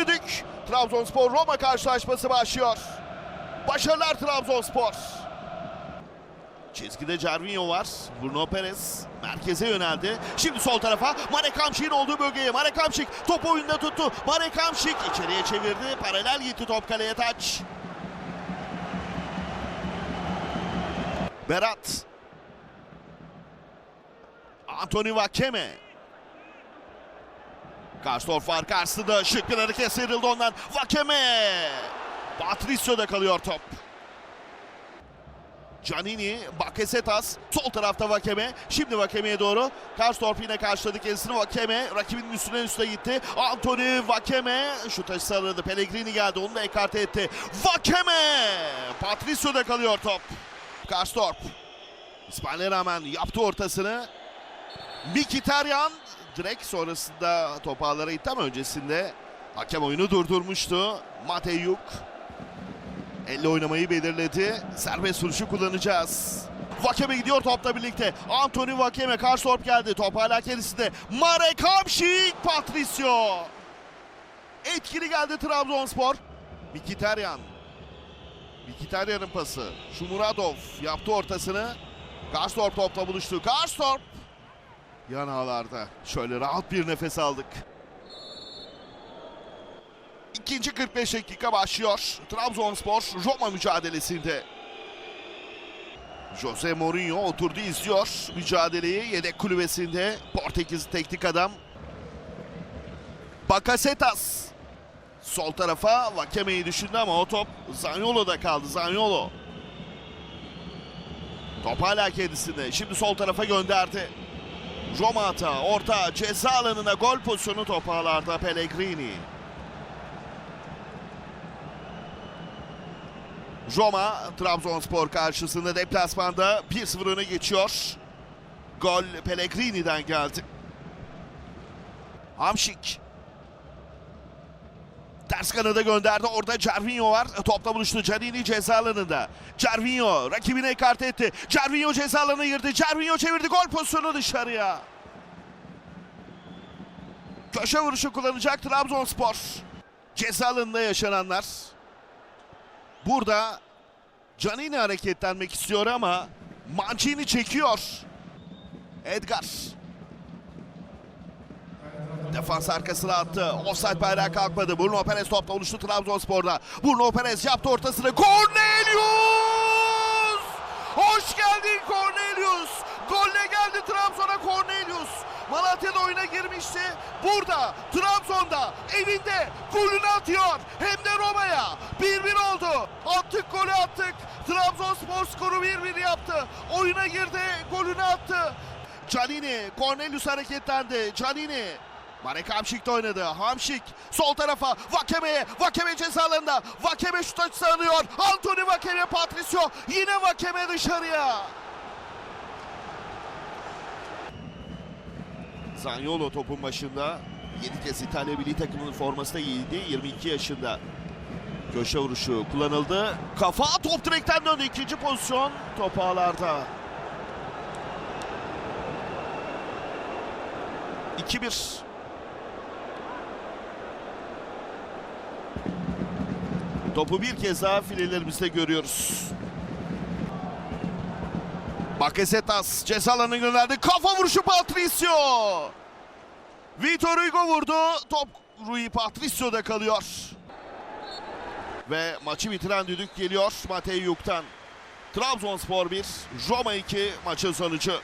düdük. Trabzonspor Roma karşılaşması başlıyor. Başarılar Trabzonspor. Çizgide Cervinho var. Bruno Perez merkeze yöneldi. Şimdi sol tarafa Marek Hamşik'in olduğu bölgeye. Marek Hamşik top oyunda tuttu. Marek Hamşik içeriye çevirdi. Paralel gitti top kaleye taç. Berat. Anthony Vakeme. Karsdorf var karşısında. Şık bir hareket sıyrıldı ondan. Vakeme. Patricio'da kalıyor top. Canini, Bakasetas, sol tarafta Vakeme. Şimdi Vakeme'ye doğru. Karsdorp yine karşıladı kendisini. Vakeme rakibinin üstüne üstüne gitti. Anthony Vakeme şu taşı sarıldı. Pellegrini geldi. Onu da ekarte etti. Vakeme! Patricio'da kalıyor top. Karsdorp. İspanya'ya rağmen yaptı ortasını. Mkhitaryan direkt sonrasında topu ağlara ama öncesinde hakem oyunu durdurmuştu. Mateyuk elle oynamayı belirledi. Serbest vuruşu kullanacağız. Vakeme gidiyor topla birlikte. Anthony Vakeme karşı top geldi. Top hala kendisinde. Marek Hamşik Patricio. Etkili geldi Trabzonspor. Mkhitaryan. Mkhitaryan'ın pası. Şumuradov yaptı ortasını. Karstorp topla buluştu. Karstorp yan ağlarda. Şöyle rahat bir nefes aldık. İkinci 45 dakika başlıyor. Trabzonspor Roma mücadelesinde. Jose Mourinho oturdu izliyor mücadeleyi yedek kulübesinde. Portekiz teknik adam. Bakasetas sol tarafa Vakeme'yi düşündü ama o top Zaniolo'da kaldı. Zaniolo. Top hala kendisinde. Şimdi sol tarafa gönderdi. Roma hata, orta ceza alanına gol pozisyonu top ağlarda Pellegrini. Roma Trabzonspor karşısında deplasmanda 1-0 öne geçiyor. Gol Pellegrini'den geldi. Hamşik. Ters kanada gönderdi. Orada Cervinho var. Topla buluştu. Canini ceza. Cervinho rakibine ekart etti. Cervinho ceza girdi. Cervinho çevirdi. Gol pozisyonu dışarıya. Köşe vuruşu kullanacak Trabzonspor. Ceza alanında yaşananlar. Burada Canini hareketlenmek istiyor ama Mancini çekiyor. Edgar. Defans arkasına attı. Offside bayrağı kalkmadı. Bruno Perez topla oluştu Trabzonspor'da. Bruno Perez yaptı ortasını. Cornelius! Hoş geldin Cornelius. Golle geldi Trabzon'a Cornelius. Malatya'da oyuna girmişti. Burada Trabzon'da evinde golünü atıyor. Hem de Roma'ya. 1-1 oldu. Attık golü attık. Trabzonspor skoru 1-1 yaptı. Oyuna girdi. Golünü attı. Canini, Cornelius hareketlendi. Canini Marek Hamşik de oynadı. Hamşik sol tarafa Vakeme'ye. Vakeme cezalarında. Vakeme şut açısı alıyor. Anthony Vakeme Patricio. Yine Vakeme dışarıya. Zaniolo topun başında. 7 kez İtalya milli takımının forması da giydi. 22 yaşında. Köşe vuruşu kullanıldı. Kafa top direkten döndü. İkinci pozisyon top ağlarda. 2-1. Topu bir kez daha filelerimizde görüyoruz. Bakasetas ceza alanına gönderdi. Kafa vuruşu Patricio. Vitor Hugo vurdu. Top Rui Patricio'da kalıyor. Ve maçı bitiren düdük geliyor Matei Yuk'tan. Trabzonspor 1, Roma 2 maçın sonucu.